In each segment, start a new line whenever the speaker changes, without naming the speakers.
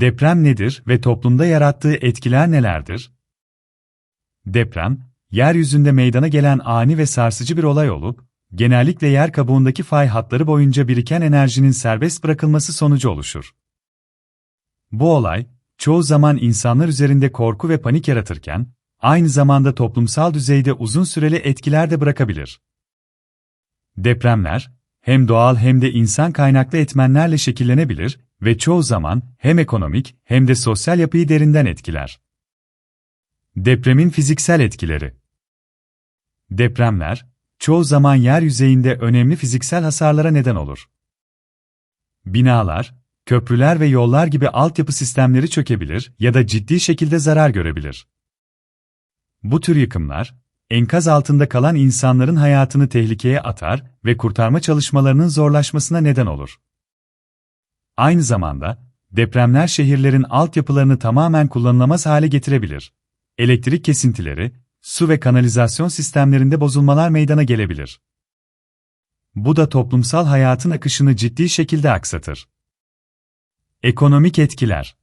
Deprem nedir ve toplumda yarattığı etkiler nelerdir? Deprem, yeryüzünde meydana gelen ani ve sarsıcı bir olay olup, genellikle yer kabuğundaki fay hatları boyunca biriken enerjinin serbest bırakılması sonucu oluşur. Bu olay, çoğu zaman insanlar üzerinde korku ve panik yaratırken, aynı zamanda toplumsal düzeyde uzun süreli etkiler de bırakabilir. Depremler, hem doğal hem de insan kaynaklı etmenlerle şekillenebilir ve çoğu zaman hem ekonomik hem de sosyal yapıyı derinden etkiler. Depremin fiziksel etkileri Depremler, çoğu zaman yer yüzeyinde önemli fiziksel hasarlara neden olur. Binalar, köprüler ve yollar gibi altyapı sistemleri çökebilir ya da ciddi şekilde zarar görebilir. Bu tür yıkımlar, enkaz altında kalan insanların hayatını tehlikeye atar ve kurtarma çalışmalarının zorlaşmasına neden olur. Aynı zamanda, depremler şehirlerin altyapılarını tamamen kullanılamaz hale getirebilir. Elektrik kesintileri, su ve kanalizasyon sistemlerinde bozulmalar meydana gelebilir. Bu da toplumsal hayatın akışını ciddi şekilde aksatır. Ekonomik etkiler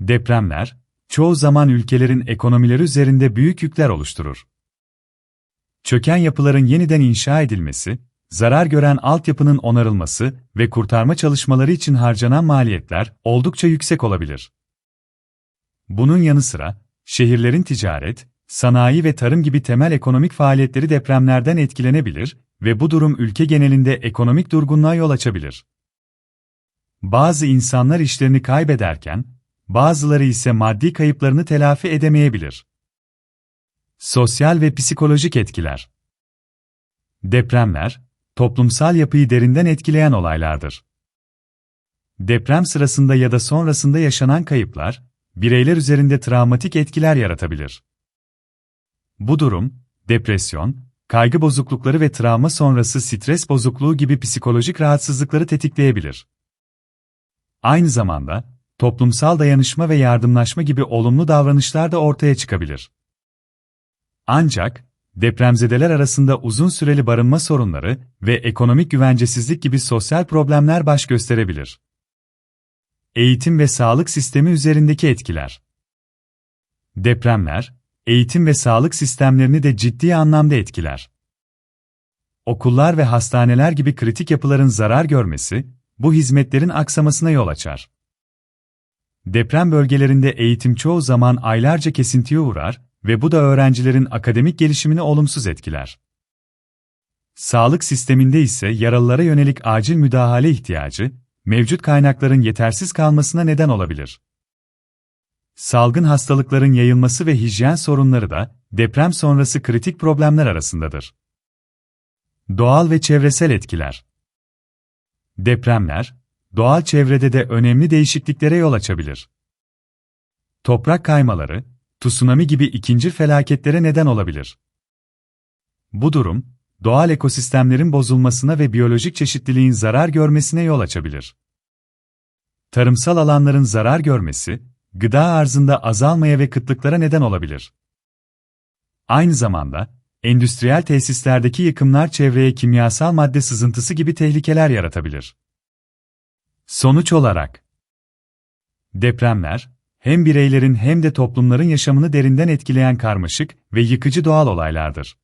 Depremler, çoğu zaman ülkelerin ekonomileri üzerinde büyük yükler oluşturur. Çöken yapıların yeniden inşa edilmesi, zarar gören altyapının onarılması ve kurtarma çalışmaları için harcanan maliyetler oldukça yüksek olabilir. Bunun yanı sıra, şehirlerin ticaret, sanayi ve tarım gibi temel ekonomik faaliyetleri depremlerden etkilenebilir ve bu durum ülke genelinde ekonomik durgunluğa yol açabilir. Bazı insanlar işlerini kaybederken, bazıları ise maddi kayıplarını telafi edemeyebilir. Sosyal ve psikolojik etkiler Depremler, toplumsal yapıyı derinden etkileyen olaylardır. Deprem sırasında ya da sonrasında yaşanan kayıplar, bireyler üzerinde travmatik etkiler yaratabilir. Bu durum, depresyon, kaygı bozuklukları ve travma sonrası stres bozukluğu gibi psikolojik rahatsızlıkları tetikleyebilir. Aynı zamanda, toplumsal dayanışma ve yardımlaşma gibi olumlu davranışlar da ortaya çıkabilir. Ancak, depremzedeler arasında uzun süreli barınma sorunları ve ekonomik güvencesizlik gibi sosyal problemler baş gösterebilir. Eğitim ve sağlık sistemi üzerindeki etkiler Depremler, eğitim ve sağlık sistemlerini de ciddi anlamda etkiler. Okullar ve hastaneler gibi kritik yapıların zarar görmesi, bu hizmetlerin aksamasına yol açar. Deprem bölgelerinde eğitim çoğu zaman aylarca kesintiye uğrar ve bu da öğrencilerin akademik gelişimini olumsuz etkiler. Sağlık sisteminde ise yaralılara yönelik acil müdahale ihtiyacı, mevcut kaynakların yetersiz kalmasına neden olabilir. Salgın hastalıkların yayılması ve hijyen sorunları da deprem sonrası kritik problemler arasındadır. Doğal ve çevresel etkiler Depremler, doğal çevrede de önemli değişikliklere yol açabilir. Toprak kaymaları, tsunami gibi ikinci felaketlere neden olabilir. Bu durum, doğal ekosistemlerin bozulmasına ve biyolojik çeşitliliğin zarar görmesine yol açabilir. Tarımsal alanların zarar görmesi, gıda arzında azalmaya ve kıtlıklara neden olabilir. Aynı zamanda, endüstriyel tesislerdeki yıkımlar çevreye kimyasal madde sızıntısı gibi tehlikeler yaratabilir. Sonuç olarak, depremler, hem bireylerin hem de toplumların yaşamını derinden etkileyen karmaşık ve yıkıcı doğal olaylardır.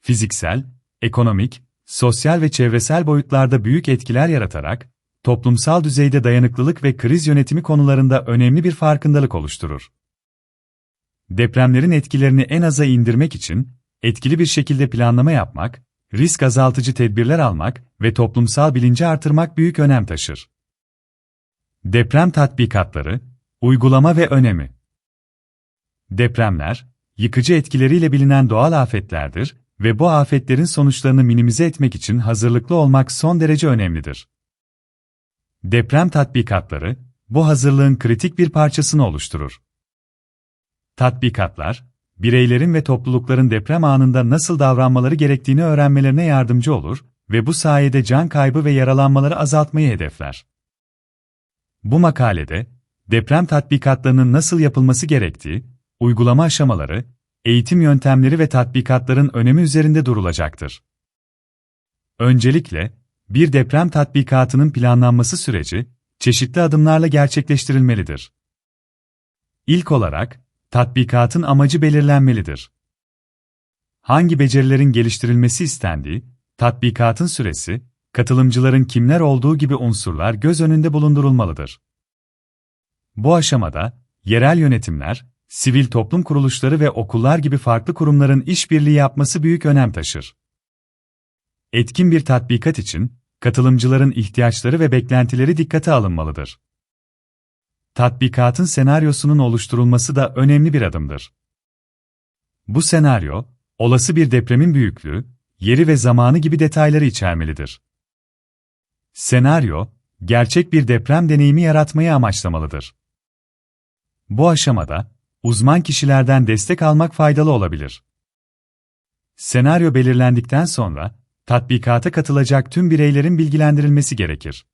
Fiziksel, ekonomik, sosyal ve çevresel boyutlarda büyük etkiler yaratarak, toplumsal düzeyde dayanıklılık ve kriz yönetimi konularında önemli bir farkındalık oluşturur. Depremlerin etkilerini en aza indirmek için, etkili bir şekilde planlama yapmak, risk azaltıcı tedbirler almak ve toplumsal bilinci artırmak büyük önem taşır. Deprem tatbikatları, uygulama ve önemi. Depremler, yıkıcı etkileriyle bilinen doğal afetlerdir ve bu afetlerin sonuçlarını minimize etmek için hazırlıklı olmak son derece önemlidir. Deprem tatbikatları, bu hazırlığın kritik bir parçasını oluşturur. Tatbikatlar, bireylerin ve toplulukların deprem anında nasıl davranmaları gerektiğini öğrenmelerine yardımcı olur ve bu sayede can kaybı ve yaralanmaları azaltmayı hedefler. Bu makalede, deprem tatbikatlarının nasıl yapılması gerektiği, uygulama aşamaları, eğitim yöntemleri ve tatbikatların önemi üzerinde durulacaktır. Öncelikle, bir deprem tatbikatının planlanması süreci, çeşitli adımlarla gerçekleştirilmelidir. İlk olarak, tatbikatın amacı belirlenmelidir. Hangi becerilerin geliştirilmesi istendiği, tatbikatın süresi, katılımcıların kimler olduğu gibi unsurlar göz önünde bulundurulmalıdır. Bu aşamada, yerel yönetimler, sivil toplum kuruluşları ve okullar gibi farklı kurumların işbirliği yapması büyük önem taşır. Etkin bir tatbikat için, katılımcıların ihtiyaçları ve beklentileri dikkate alınmalıdır. Tatbikatın senaryosunun oluşturulması da önemli bir adımdır. Bu senaryo, olası bir depremin büyüklüğü, yeri ve zamanı gibi detayları içermelidir. Senaryo, gerçek bir deprem deneyimi yaratmayı amaçlamalıdır. Bu aşamada, uzman kişilerden destek almak faydalı olabilir. Senaryo belirlendikten sonra, tatbikata katılacak tüm bireylerin bilgilendirilmesi gerekir.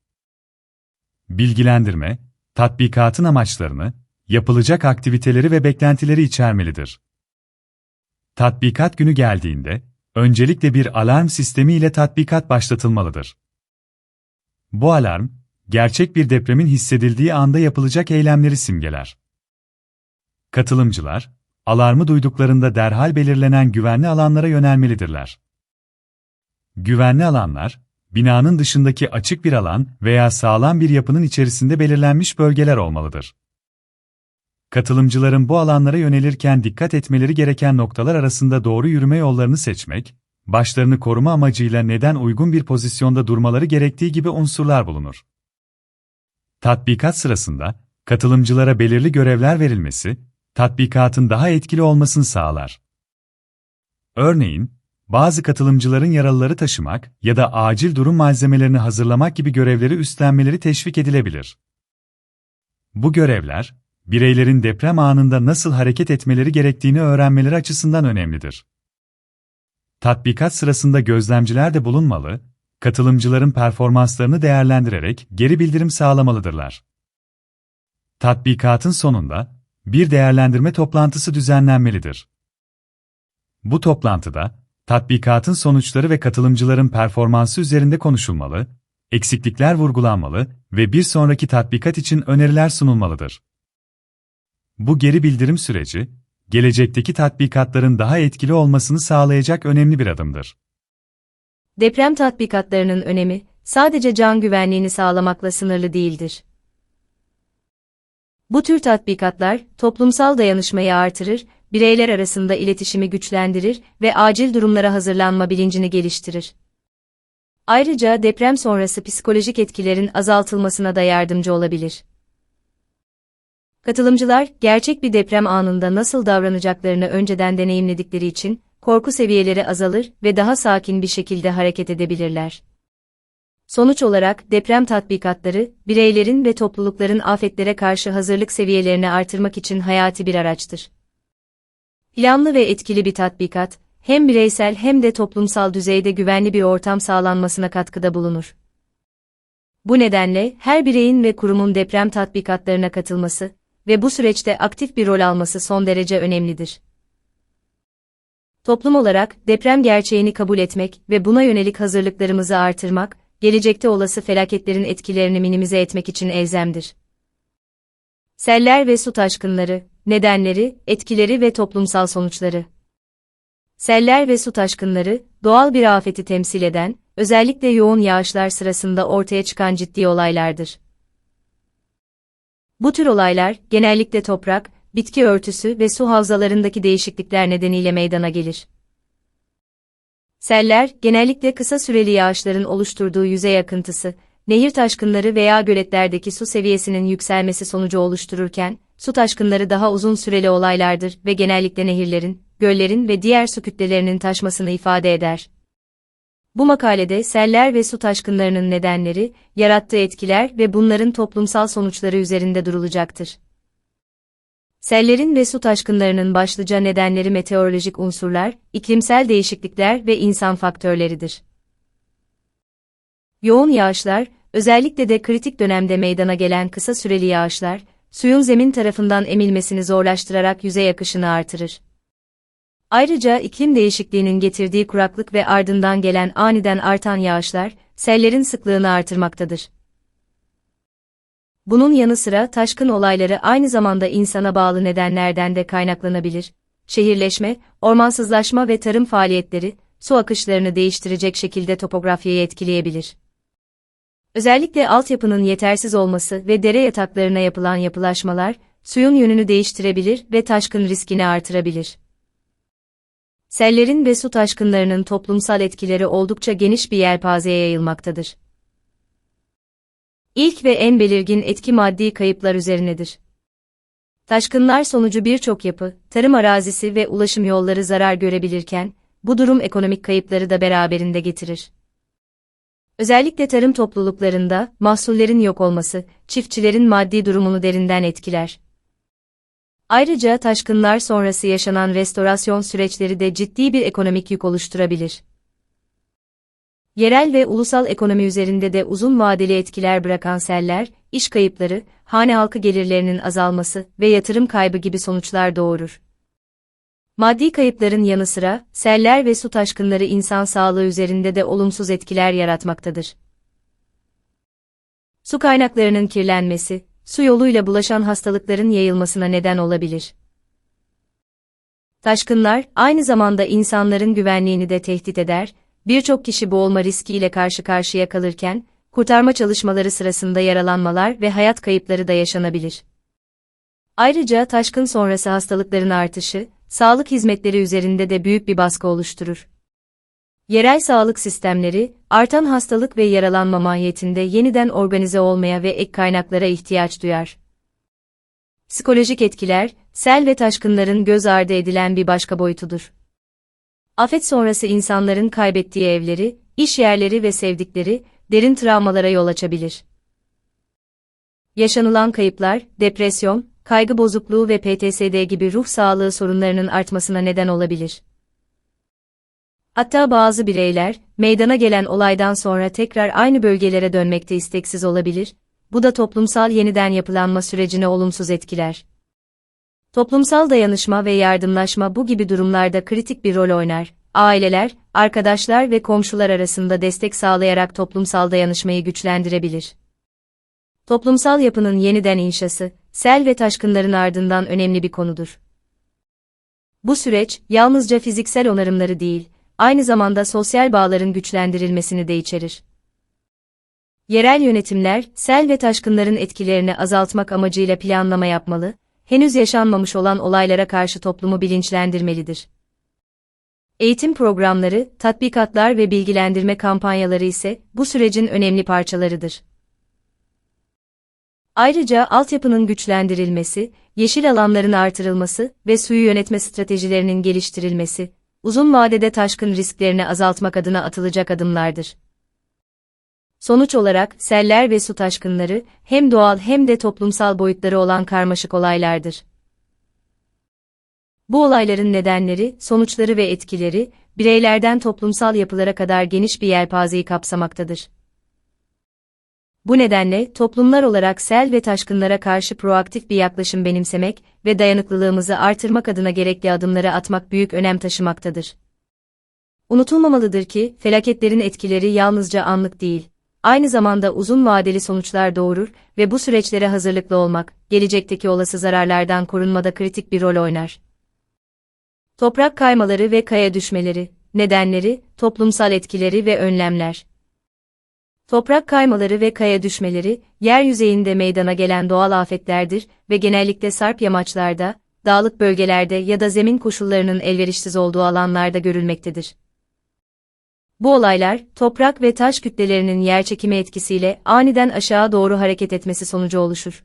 Bilgilendirme, tatbikatın amaçlarını, yapılacak aktiviteleri ve beklentileri içermelidir. Tatbikat günü geldiğinde, öncelikle bir alarm sistemi ile tatbikat başlatılmalıdır. Bu alarm, gerçek bir depremin hissedildiği anda yapılacak eylemleri simgeler. Katılımcılar, alarmı duyduklarında derhal belirlenen güvenli alanlara yönelmelidirler. Güvenli alanlar, binanın dışındaki açık bir alan veya sağlam bir yapının içerisinde belirlenmiş bölgeler olmalıdır. Katılımcıların bu alanlara yönelirken dikkat etmeleri gereken noktalar arasında doğru yürüme yollarını seçmek, başlarını koruma amacıyla neden uygun bir pozisyonda durmaları gerektiği gibi unsurlar bulunur. Tatbikat sırasında, katılımcılara belirli görevler verilmesi, tatbikatın daha etkili olmasını sağlar. Örneğin, bazı katılımcıların yaralıları taşımak ya da acil durum malzemelerini hazırlamak gibi görevleri üstlenmeleri teşvik edilebilir. Bu görevler, bireylerin deprem anında nasıl hareket etmeleri gerektiğini öğrenmeleri açısından önemlidir. Tatbikat sırasında gözlemciler de bulunmalı, katılımcıların performanslarını değerlendirerek geri bildirim sağlamalıdırlar. Tatbikatın sonunda bir değerlendirme toplantısı düzenlenmelidir. Bu toplantıda tatbikatın sonuçları ve katılımcıların performansı üzerinde konuşulmalı, eksiklikler vurgulanmalı ve bir sonraki tatbikat için öneriler sunulmalıdır. Bu geri bildirim süreci, gelecekteki tatbikatların daha etkili olmasını sağlayacak önemli bir adımdır.
Deprem tatbikatlarının önemi, sadece can güvenliğini sağlamakla sınırlı değildir. Bu tür tatbikatlar, toplumsal dayanışmayı artırır, bireyler arasında iletişimi güçlendirir ve acil durumlara hazırlanma bilincini geliştirir. Ayrıca deprem sonrası psikolojik etkilerin azaltılmasına da yardımcı olabilir. Katılımcılar, gerçek bir deprem anında nasıl davranacaklarını önceden deneyimledikleri için, korku seviyeleri azalır ve daha sakin bir şekilde hareket edebilirler. Sonuç olarak deprem tatbikatları, bireylerin ve toplulukların afetlere karşı hazırlık seviyelerini artırmak için hayati bir araçtır. Planlı ve etkili bir tatbikat, hem bireysel hem de toplumsal düzeyde güvenli bir ortam sağlanmasına katkıda bulunur. Bu nedenle her bireyin ve kurumun deprem tatbikatlarına katılması ve bu süreçte aktif bir rol alması son derece önemlidir. Toplum olarak deprem gerçeğini kabul etmek ve buna yönelik hazırlıklarımızı artırmak, gelecekte olası felaketlerin etkilerini minimize etmek için elzemdir. Seller ve su taşkınları, nedenleri, etkileri ve toplumsal sonuçları. Seller ve su taşkınları, doğal bir afeti temsil eden, özellikle yoğun yağışlar sırasında ortaya çıkan ciddi olaylardır. Bu tür olaylar, genellikle toprak, bitki örtüsü ve su havzalarındaki değişiklikler nedeniyle meydana gelir. Seller, genellikle kısa süreli yağışların oluşturduğu yüzey akıntısı, nehir taşkınları veya göletlerdeki su seviyesinin yükselmesi sonucu oluştururken, su taşkınları daha uzun süreli olaylardır ve genellikle nehirlerin, göllerin ve diğer su kütlelerinin taşmasını ifade eder. Bu makalede seller ve su taşkınlarının nedenleri, yarattığı etkiler ve bunların toplumsal sonuçları üzerinde durulacaktır. Sellerin ve su taşkınlarının başlıca nedenleri meteorolojik unsurlar, iklimsel değişiklikler ve insan faktörleridir. Yoğun yağışlar, özellikle de kritik dönemde meydana gelen kısa süreli yağışlar, suyun zemin tarafından emilmesini zorlaştırarak yüzey akışını artırır. Ayrıca iklim değişikliğinin getirdiği kuraklık ve ardından gelen aniden artan yağışlar, sellerin sıklığını artırmaktadır. Bunun yanı sıra taşkın olayları aynı zamanda insana bağlı nedenlerden de kaynaklanabilir. Şehirleşme, ormansızlaşma ve tarım faaliyetleri, su akışlarını değiştirecek şekilde topografyayı etkileyebilir. Özellikle altyapının yetersiz olması ve dere yataklarına yapılan yapılaşmalar, suyun yönünü değiştirebilir ve taşkın riskini artırabilir. Sellerin ve su taşkınlarının toplumsal etkileri oldukça geniş bir yelpazeye yayılmaktadır. İlk ve en belirgin etki maddi kayıplar üzerinedir. Taşkınlar sonucu birçok yapı, tarım arazisi ve ulaşım yolları zarar görebilirken, bu durum ekonomik kayıpları da beraberinde getirir. Özellikle tarım topluluklarında mahsullerin yok olması, çiftçilerin maddi durumunu derinden etkiler. Ayrıca taşkınlar sonrası yaşanan restorasyon süreçleri de ciddi bir ekonomik yük oluşturabilir. Yerel ve ulusal ekonomi üzerinde de uzun vadeli etkiler bırakan seller, iş kayıpları, hane halkı gelirlerinin azalması ve yatırım kaybı gibi sonuçlar doğurur. Maddi kayıpların yanı sıra, seller ve su taşkınları insan sağlığı üzerinde de olumsuz etkiler yaratmaktadır. Su kaynaklarının kirlenmesi, su yoluyla bulaşan hastalıkların yayılmasına neden olabilir. Taşkınlar, aynı zamanda insanların güvenliğini de tehdit eder, birçok kişi boğulma riskiyle karşı karşıya kalırken, kurtarma çalışmaları sırasında yaralanmalar ve hayat kayıpları da yaşanabilir. Ayrıca taşkın sonrası hastalıkların artışı, sağlık hizmetleri üzerinde de büyük bir baskı oluşturur. Yerel sağlık sistemleri, artan hastalık ve yaralanma mahiyetinde yeniden organize olmaya ve ek kaynaklara ihtiyaç duyar. Psikolojik etkiler, sel ve taşkınların göz ardı edilen bir başka boyutudur. Afet sonrası insanların kaybettiği evleri, iş yerleri ve sevdikleri, derin travmalara yol açabilir. Yaşanılan kayıplar, depresyon, kaygı bozukluğu ve PTSD gibi ruh sağlığı sorunlarının artmasına neden olabilir. Hatta bazı bireyler, meydana gelen olaydan sonra tekrar aynı bölgelere dönmekte isteksiz olabilir, bu da toplumsal yeniden yapılanma sürecine olumsuz etkiler. Toplumsal dayanışma ve yardımlaşma bu gibi durumlarda kritik bir rol oynar. Aileler, arkadaşlar ve komşular arasında destek sağlayarak toplumsal dayanışmayı güçlendirebilir. Toplumsal yapının yeniden inşası, sel ve taşkınların ardından önemli bir konudur. Bu süreç, yalnızca fiziksel onarımları değil, aynı zamanda sosyal bağların güçlendirilmesini de içerir. Yerel yönetimler, sel ve taşkınların etkilerini azaltmak amacıyla planlama yapmalı, henüz yaşanmamış olan olaylara karşı toplumu bilinçlendirmelidir. Eğitim programları, tatbikatlar ve bilgilendirme kampanyaları ise bu sürecin önemli parçalarıdır. Ayrıca altyapının güçlendirilmesi, yeşil alanların artırılması ve suyu yönetme stratejilerinin geliştirilmesi, uzun vadede taşkın risklerini azaltmak adına atılacak adımlardır. Sonuç olarak seller ve su taşkınları hem doğal hem de toplumsal boyutları olan karmaşık olaylardır. Bu olayların nedenleri, sonuçları ve etkileri bireylerden toplumsal yapılara kadar geniş bir yelpazeyi kapsamaktadır. Bu nedenle toplumlar olarak sel ve taşkınlara karşı proaktif bir yaklaşım benimsemek ve dayanıklılığımızı artırmak adına gerekli adımları atmak büyük önem taşımaktadır. Unutulmamalıdır ki felaketlerin etkileri yalnızca anlık değil, aynı zamanda uzun vadeli sonuçlar doğurur ve bu süreçlere hazırlıklı olmak, gelecekteki olası zararlardan korunmada kritik bir rol oynar. Toprak kaymaları ve kaya düşmeleri, nedenleri, toplumsal etkileri ve önlemler. Toprak kaymaları ve kaya düşmeleri, yer yüzeyinde meydana gelen doğal afetlerdir ve genellikle sarp yamaçlarda, dağlık bölgelerde ya da zemin koşullarının elverişsiz olduğu alanlarda görülmektedir. Bu olaylar, toprak ve taş kütlelerinin yerçekimi etkisiyle aniden aşağı doğru hareket etmesi sonucu oluşur.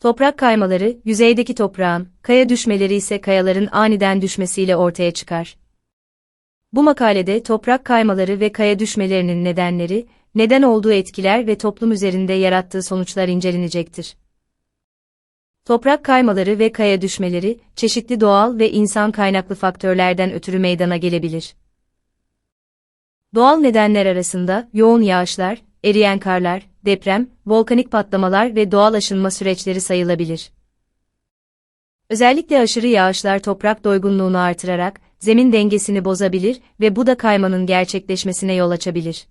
Toprak kaymaları, yüzeydeki toprağın, kaya düşmeleri ise kayaların aniden düşmesiyle ortaya çıkar. Bu makalede toprak kaymaları ve kaya düşmelerinin nedenleri, neden olduğu etkiler ve toplum üzerinde yarattığı sonuçlar incelenecektir. Toprak kaymaları ve kaya düşmeleri, çeşitli doğal ve insan kaynaklı faktörlerden ötürü meydana gelebilir. Doğal nedenler arasında yoğun yağışlar, eriyen karlar, deprem, volkanik patlamalar ve doğal aşınma süreçleri sayılabilir. Özellikle aşırı yağışlar toprak doygunluğunu artırarak zemin dengesini bozabilir ve bu da kaymanın gerçekleşmesine yol açabilir.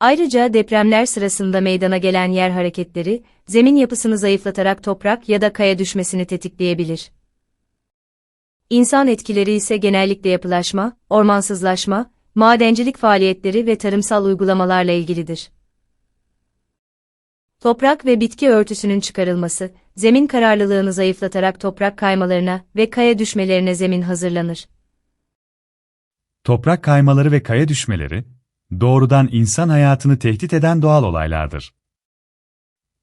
Ayrıca depremler sırasında meydana gelen yer hareketleri, zemin yapısını zayıflatarak toprak ya da kaya düşmesini tetikleyebilir. İnsan etkileri ise genellikle yapılaşma, ormansızlaşma, madencilik faaliyetleri ve tarımsal uygulamalarla ilgilidir. Toprak ve bitki örtüsünün çıkarılması, zemin kararlılığını zayıflatarak toprak kaymalarına ve kaya düşmelerine zemin hazırlanır.
Toprak kaymaları ve kaya düşmeleri, doğrudan insan hayatını tehdit eden doğal olaylardır.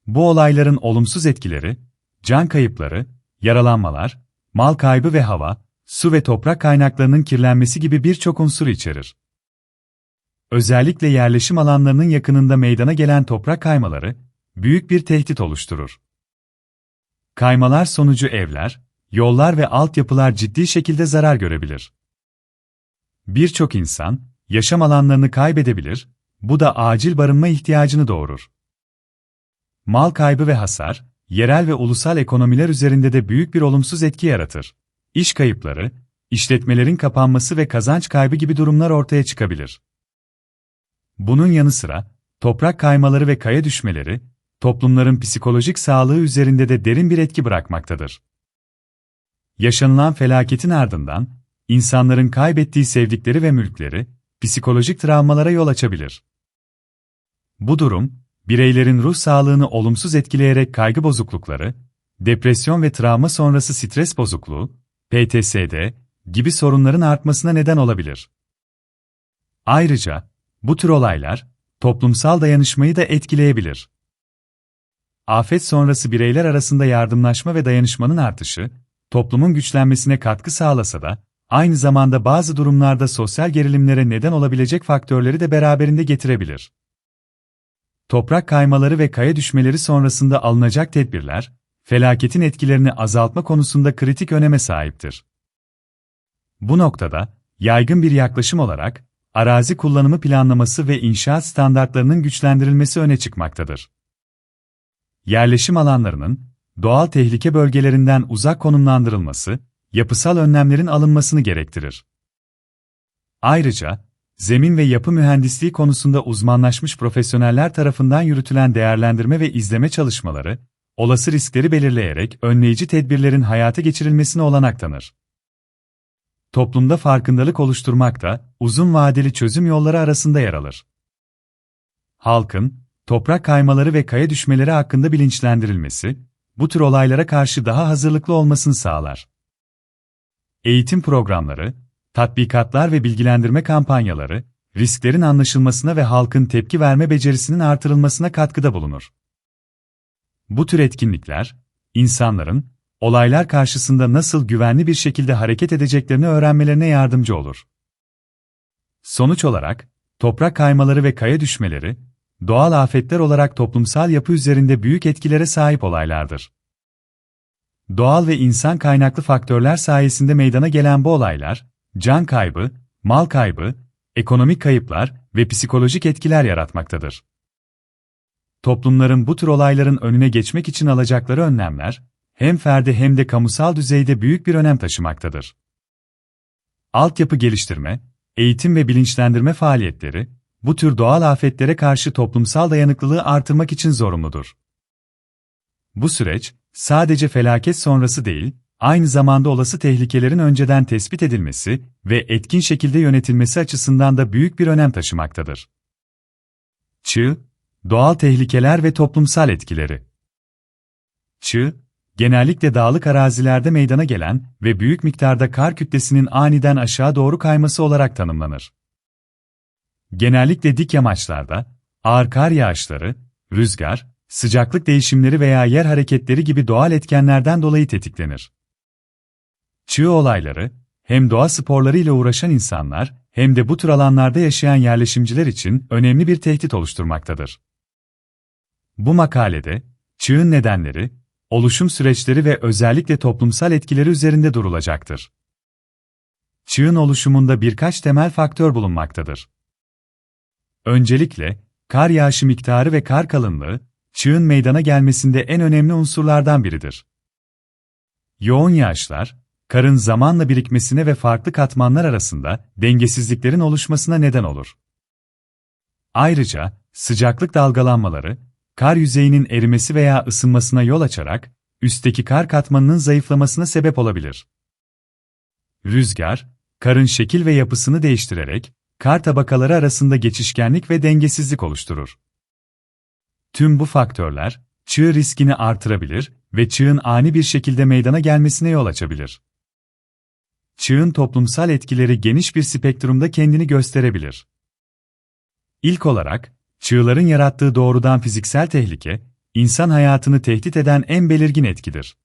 Bu olayların olumsuz etkileri, can kayıpları, yaralanmalar, mal kaybı ve hava, su ve toprak kaynaklarının kirlenmesi gibi birçok unsur içerir. Özellikle yerleşim alanlarının yakınında meydana gelen toprak kaymaları, büyük bir tehdit oluşturur. Kaymalar sonucu evler, yollar ve altyapılar ciddi şekilde zarar görebilir. Birçok insan, yaşam alanlarını kaybedebilir, bu da acil barınma ihtiyacını doğurur. Mal kaybı ve hasar, yerel ve ulusal ekonomiler üzerinde de büyük bir olumsuz etki yaratır. İş kayıpları, işletmelerin kapanması ve kazanç kaybı gibi durumlar ortaya çıkabilir. Bunun yanı sıra, toprak kaymaları ve kaya düşmeleri, toplumların psikolojik sağlığı üzerinde de derin bir etki bırakmaktadır. Yaşanılan felaketin ardından, insanların kaybettiği sevdikleri ve mülkleri, psikolojik travmalara yol açabilir. Bu durum, bireylerin ruh sağlığını olumsuz etkileyerek kaygı bozuklukları, depresyon ve travma sonrası stres bozukluğu, PTSD gibi sorunların artmasına neden olabilir. Ayrıca, bu tür olaylar, toplumsal dayanışmayı da etkileyebilir. Afet sonrası bireyler arasında yardımlaşma ve dayanışmanın artışı, toplumun güçlenmesine katkı sağlasa da, aynı zamanda bazı durumlarda sosyal gerilimlere neden olabilecek faktörleri de beraberinde getirebilir. Toprak kaymaları ve kaya düşmeleri sonrasında alınacak tedbirler, felaketin etkilerini azaltma konusunda kritik öneme sahiptir. Bu noktada, yaygın bir yaklaşım olarak, arazi kullanımı planlaması ve inşaat standartlarının güçlendirilmesi öne çıkmaktadır. Yerleşim alanlarının, doğal tehlike bölgelerinden uzak konumlandırılması, yapısal önlemlerin alınmasını gerektirir. Ayrıca, zemin ve yapı mühendisliği konusunda uzmanlaşmış profesyoneller tarafından yürütülen değerlendirme ve izleme çalışmaları, olası riskleri belirleyerek önleyici tedbirlerin hayata geçirilmesine olanak tanır. Toplumda farkındalık oluşturmak da uzun vadeli çözüm yolları arasında yer alır. Halkın, toprak kaymaları ve kaya düşmeleri hakkında bilinçlendirilmesi, bu tür olaylara karşı daha hazırlıklı olmasını sağlar. Eğitim programları, tatbikatlar ve bilgilendirme kampanyaları, risklerin anlaşılmasına ve halkın tepki verme becerisinin artırılmasına katkıda bulunur. Bu tür etkinlikler, insanların, olaylar karşısında nasıl güvenli bir şekilde hareket edeceklerini öğrenmelerine yardımcı olur. Sonuç olarak, toprak kaymaları ve kaya düşmeleri, doğal afetler olarak toplumsal yapı üzerinde büyük etkilere sahip olaylardır. Doğal ve insan kaynaklı faktörler sayesinde meydana gelen bu olaylar, can kaybı, mal kaybı, ekonomik kayıplar ve psikolojik etkiler yaratmaktadır. Toplumların bu tür olayların önüne geçmek için alacakları önlemler, hem ferdi hem de kamusal düzeyde büyük bir önem taşımaktadır. Altyapı geliştirme, eğitim ve bilinçlendirme faaliyetleri, bu tür doğal afetlere karşı toplumsal dayanıklılığı artırmak için zorunludur. Bu süreç, sadece felaket sonrası değil, aynı zamanda olası tehlikelerin önceden tespit edilmesi ve etkin şekilde yönetilmesi açısından da büyük bir önem taşımaktadır. Çığ, doğal tehlikeler ve toplumsal etkileri. Çığ, genellikle dağlık arazilerde meydana gelen ve büyük miktarda kar kütlesinin aniden aşağı doğru kayması olarak tanımlanır. Genellikle dik yamaçlarda, ağır kar yağışları, rüzgar, sıcaklık değişimleri veya yer hareketleri gibi doğal etkenlerden dolayı tetiklenir. Çığ olayları, hem doğa sporları ile uğraşan insanlar, hem de bu tür alanlarda yaşayan yerleşimciler için önemli bir tehdit oluşturmaktadır. Bu makalede, çığın nedenleri, oluşum süreçleri ve özellikle toplumsal etkileri üzerinde durulacaktır. Çığın oluşumunda birkaç temel faktör bulunmaktadır. Öncelikle, kar yağışı miktarı ve kar kalınlığı, çığın meydana gelmesinde en önemli unsurlardan biridir. Yoğun yağışlar, karın zamanla birikmesine ve farklı katmanlar arasında dengesizliklerin oluşmasına neden olur. Ayrıca, sıcaklık dalgalanmaları, kar yüzeyinin erimesi veya ısınmasına yol açarak, üstteki kar katmanının zayıflamasına sebep olabilir. Rüzgar, karın şekil ve yapısını değiştirerek, kar tabakaları arasında geçişkenlik ve dengesizlik oluşturur. Tüm bu faktörler, çığ riskini artırabilir ve çığın ani bir şekilde meydana gelmesine yol açabilir. Çığın toplumsal etkileri geniş bir spektrumda kendini gösterebilir. İlk olarak, çığların yarattığı doğrudan fiziksel tehlike, insan hayatını tehdit eden en belirgin etkidir.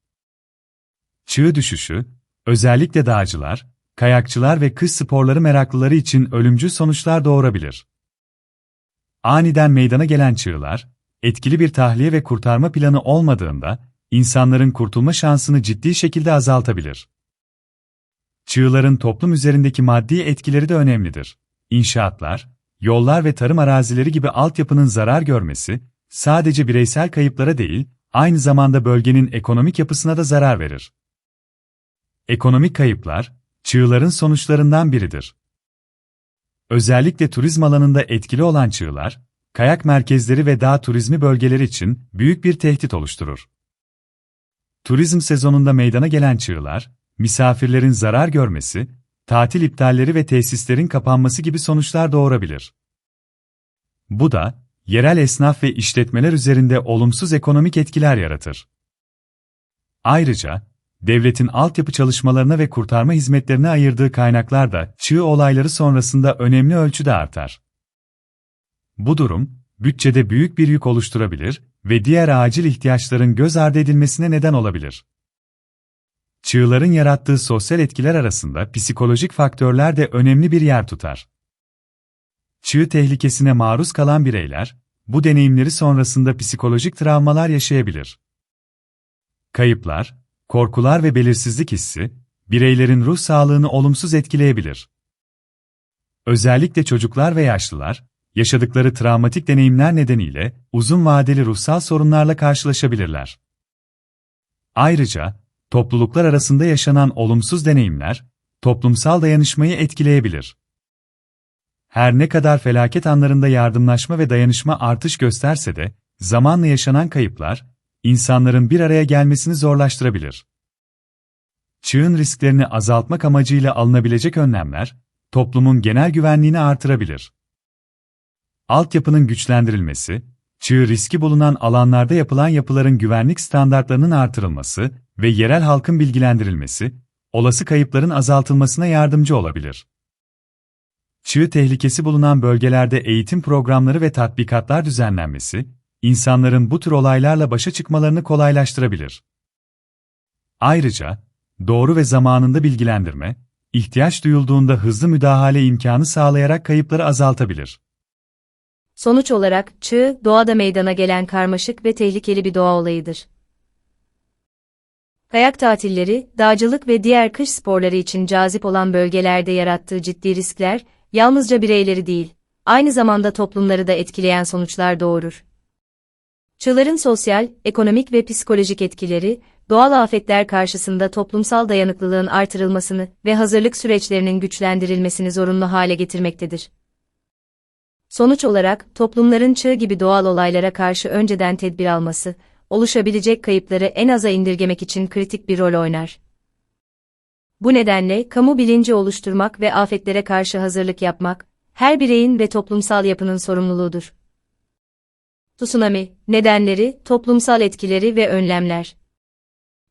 Çığ düşüşü, özellikle dağcılar, kayakçılar ve kış sporları meraklıları için ölümcül sonuçlar doğurabilir. Aniden meydana gelen çığlar, etkili bir tahliye ve kurtarma planı olmadığında, insanların kurtulma şansını ciddi şekilde azaltabilir. Çığların toplum üzerindeki maddi etkileri de önemlidir. İnşaatlar, yollar ve tarım arazileri gibi altyapının zarar görmesi, sadece bireysel kayıplara değil, aynı zamanda bölgenin ekonomik yapısına da zarar verir. Ekonomik kayıplar, çığların sonuçlarından biridir. Özellikle turizm alanında etkili olan çığlar, kayak merkezleri ve dağ turizmi bölgeleri için büyük bir tehdit oluşturur. Turizm sezonunda meydana gelen çığlar, misafirlerin zarar görmesi, tatil iptalleri ve tesislerin kapanması gibi sonuçlar doğurabilir. Bu da, yerel esnaf ve işletmeler üzerinde olumsuz ekonomik etkiler yaratır. Ayrıca, devletin altyapı çalışmalarına ve kurtarma hizmetlerine ayırdığı kaynaklar da çığ olayları sonrasında önemli ölçüde artar. Bu durum, bütçede büyük bir yük oluşturabilir ve diğer acil ihtiyaçların göz ardı edilmesine neden olabilir. Çığların yarattığı sosyal etkiler arasında psikolojik faktörler de önemli bir yer tutar. Çığ tehlikesine maruz kalan bireyler, bu deneyimleri sonrasında psikolojik travmalar yaşayabilir. Kayıplar, korkular ve belirsizlik hissi, bireylerin ruh sağlığını olumsuz etkileyebilir. Özellikle çocuklar ve yaşlılar, yaşadıkları travmatik deneyimler nedeniyle uzun vadeli ruhsal sorunlarla karşılaşabilirler. Ayrıca, topluluklar arasında yaşanan olumsuz deneyimler, toplumsal dayanışmayı etkileyebilir. Her ne kadar felaket anlarında yardımlaşma ve dayanışma artış gösterse de, zamanla yaşanan kayıplar, insanların bir araya gelmesini zorlaştırabilir. Çığın risklerini azaltmak amacıyla alınabilecek önlemler, toplumun genel güvenliğini artırabilir. Altyapının güçlendirilmesi, çığ riski bulunan alanlarda yapılan yapıların güvenlik standartlarının artırılması ve yerel halkın bilgilendirilmesi, olası kayıpların azaltılmasına yardımcı olabilir. Çığ tehlikesi bulunan bölgelerde eğitim programları ve tatbikatlar düzenlenmesi, insanların bu tür olaylarla başa çıkmalarını kolaylaştırabilir. Ayrıca, doğru ve zamanında bilgilendirme, ihtiyaç duyulduğunda hızlı müdahale imkanı sağlayarak kayıpları azaltabilir.
Sonuç olarak, çığ, doğada meydana gelen karmaşık ve tehlikeli bir doğa olayıdır. Kayak tatilleri, dağcılık ve diğer kış sporları için cazip olan bölgelerde yarattığı ciddi riskler, yalnızca bireyleri değil, aynı zamanda toplumları da etkileyen sonuçlar doğurur. Çığların sosyal, ekonomik ve psikolojik etkileri, doğal afetler karşısında toplumsal dayanıklılığın artırılmasını ve hazırlık süreçlerinin güçlendirilmesini zorunlu hale getirmektedir. Sonuç olarak, toplumların çığ gibi doğal olaylara karşı önceden tedbir alması, oluşabilecek kayıpları en aza indirgemek için kritik bir rol oynar. Bu nedenle, kamu bilinci oluşturmak ve afetlere karşı hazırlık yapmak, her bireyin ve toplumsal yapının sorumluluğudur. Tsunami, nedenleri, toplumsal etkileri ve önlemler.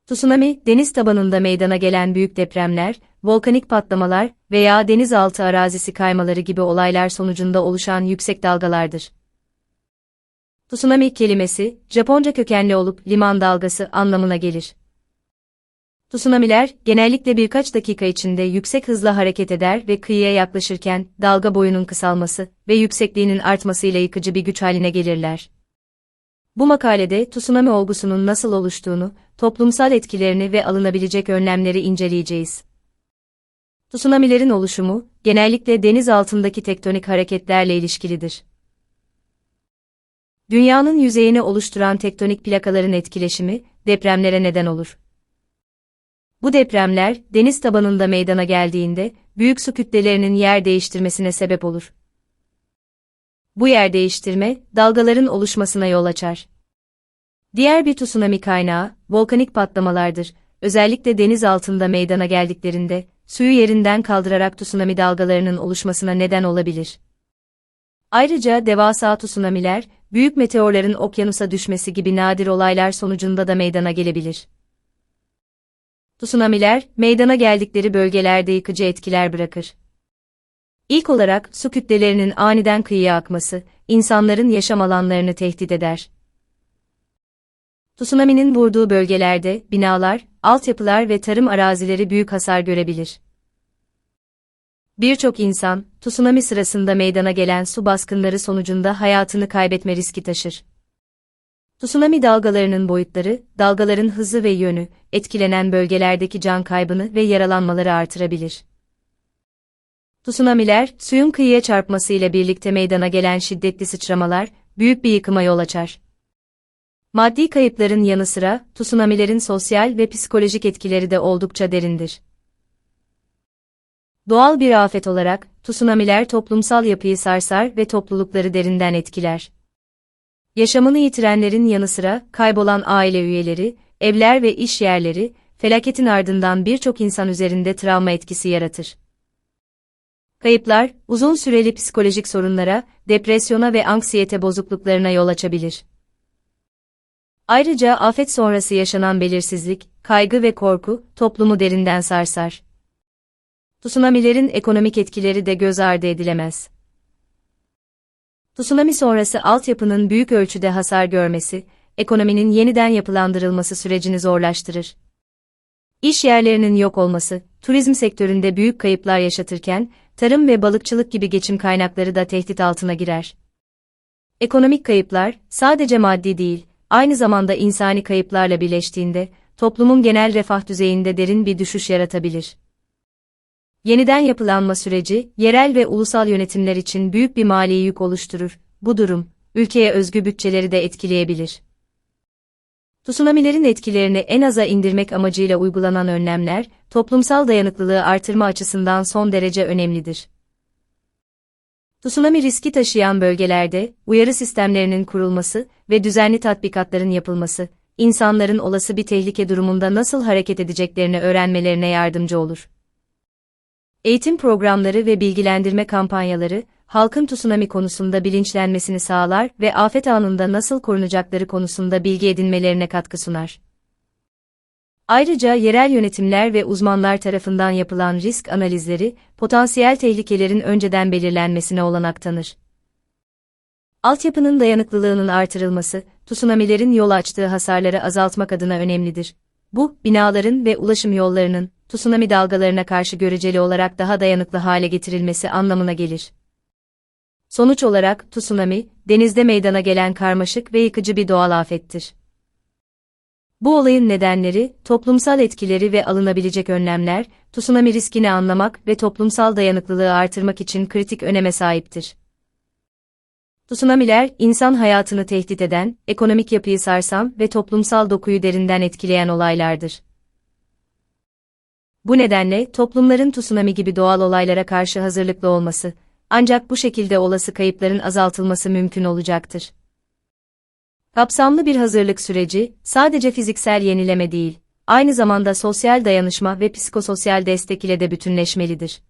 Tsunami, deniz tabanında meydana gelen büyük depremler, volkanik patlamalar veya denizaltı arazisi kaymaları gibi olaylar sonucunda oluşan yüksek dalgalardır. Tsunami kelimesi, Japonca kökenli olup liman dalgası anlamına gelir. Tsunamiler, genellikle birkaç dakika içinde yüksek hızla hareket eder ve kıyıya yaklaşırken, dalga boyunun kısalması ve yüksekliğinin artmasıyla yıkıcı bir güç haline gelirler. Bu makalede tsunami olgusunun nasıl oluştuğunu, toplumsal etkilerini ve alınabilecek önlemleri inceleyeceğiz. Tsunamilerin oluşumu, genellikle deniz altındaki tektonik hareketlerle ilişkilidir. Dünyanın yüzeyini oluşturan tektonik plakaların etkileşimi, depremlere neden olur. Bu depremler, deniz tabanında meydana geldiğinde, büyük su kütlelerinin yer değiştirmesine sebep olur. Bu yer değiştirme, dalgaların oluşmasına yol açar. Diğer bir tsunami kaynağı, volkanik patlamalardır. Özellikle deniz altında meydana geldiklerinde, suyu yerinden kaldırarak tsunami dalgalarının oluşmasına neden olabilir. Ayrıca devasa tsunamiler, büyük meteorların okyanusa düşmesi gibi nadir olaylar sonucunda da meydana gelebilir. Tsunamiler, meydana geldikleri bölgelerde yıkıcı etkiler bırakır. İlk olarak su kütlelerinin aniden kıyıya akması, insanların yaşam alanlarını tehdit eder. Tsunami'nin vurduğu bölgelerde binalar, altyapılar ve tarım arazileri büyük hasar görebilir. Birçok insan, tsunami sırasında meydana gelen su baskınları sonucunda hayatını kaybetme riski taşır. Tsunami dalgalarının boyutları, dalgaların hızı ve yönü, etkilenen bölgelerdeki can kaybını ve yaralanmaları artırabilir. Tsunamiler, suyun kıyıya çarpmasıyla birlikte meydana gelen şiddetli sıçramalar, büyük bir yıkıma yol açar. Maddi kayıpların yanı sıra, tsunamilerin sosyal ve psikolojik etkileri de oldukça derindir. Doğal bir afet olarak, tsunamiler toplumsal yapıyı sarsar ve toplulukları derinden etkiler. Yaşamını yitirenlerin yanı sıra, kaybolan aile üyeleri, evler ve iş yerleri, felaketin ardından birçok insan üzerinde travma etkisi yaratır. Kayıplar, uzun süreli psikolojik sorunlara, depresyona ve anksiyete bozukluklarına yol açabilir. Ayrıca afet sonrası yaşanan belirsizlik, kaygı ve korku, toplumu derinden sarsar. Tsunamilerin ekonomik etkileri de göz ardı edilemez. Tsunami sonrası altyapının büyük ölçüde hasar görmesi, ekonominin yeniden yapılandırılması sürecini zorlaştırır. İş yerlerinin yok olması, turizm sektöründe büyük kayıplar yaşatırken, tarım ve balıkçılık gibi geçim kaynakları da tehdit altına girer. Ekonomik kayıplar, sadece maddi değil, aynı zamanda insani kayıplarla birleştiğinde, toplumun genel refah düzeyinde derin bir düşüş yaratabilir. Yeniden yapılanma süreci, yerel ve ulusal yönetimler için büyük bir mali yük oluşturur. Bu durum, ülkeye özgü bütçeleri de etkileyebilir. Tsunamilerin etkilerini en aza indirmek amacıyla uygulanan önlemler, toplumsal dayanıklılığı artırma açısından son derece önemlidir. Tsunami riski taşıyan bölgelerde, uyarı sistemlerinin kurulması ve düzenli tatbikatların yapılması, insanların olası bir tehlike durumunda nasıl hareket edeceklerini öğrenmelerine yardımcı olur. Eğitim programları ve bilgilendirme kampanyaları, halkın tsunami konusunda bilinçlenmesini sağlar ve afet anında nasıl korunacakları konusunda bilgi edinmelerine katkı sunar. Ayrıca yerel yönetimler ve uzmanlar tarafından yapılan risk analizleri, potansiyel tehlikelerin önceden belirlenmesine olanak tanır. Altyapının dayanıklılığının artırılması, tsunamilerin yol açtığı hasarları azaltmak adına önemlidir. Bu, binaların ve ulaşım yollarının, tsunami dalgalarına karşı göreceli olarak daha dayanıklı hale getirilmesi anlamına gelir. Sonuç olarak, tsunami, denizde meydana gelen karmaşık ve yıkıcı bir doğal afettir. Bu olayın nedenleri, toplumsal etkileri ve alınabilecek önlemler, tsunami riskini anlamak ve toplumsal dayanıklılığı artırmak için kritik öneme sahiptir. Tsunamiler, insan hayatını tehdit eden, ekonomik yapıyı sarsan ve toplumsal dokuyu derinden etkileyen olaylardır. Bu nedenle toplumların tsunami gibi doğal olaylara karşı hazırlıklı olması, ancak bu şekilde olası kayıpların azaltılması mümkün olacaktır. Kapsamlı bir hazırlık süreci, sadece fiziksel yenileme değil, aynı zamanda sosyal dayanışma ve psikososyal destek ile de bütünleşmelidir.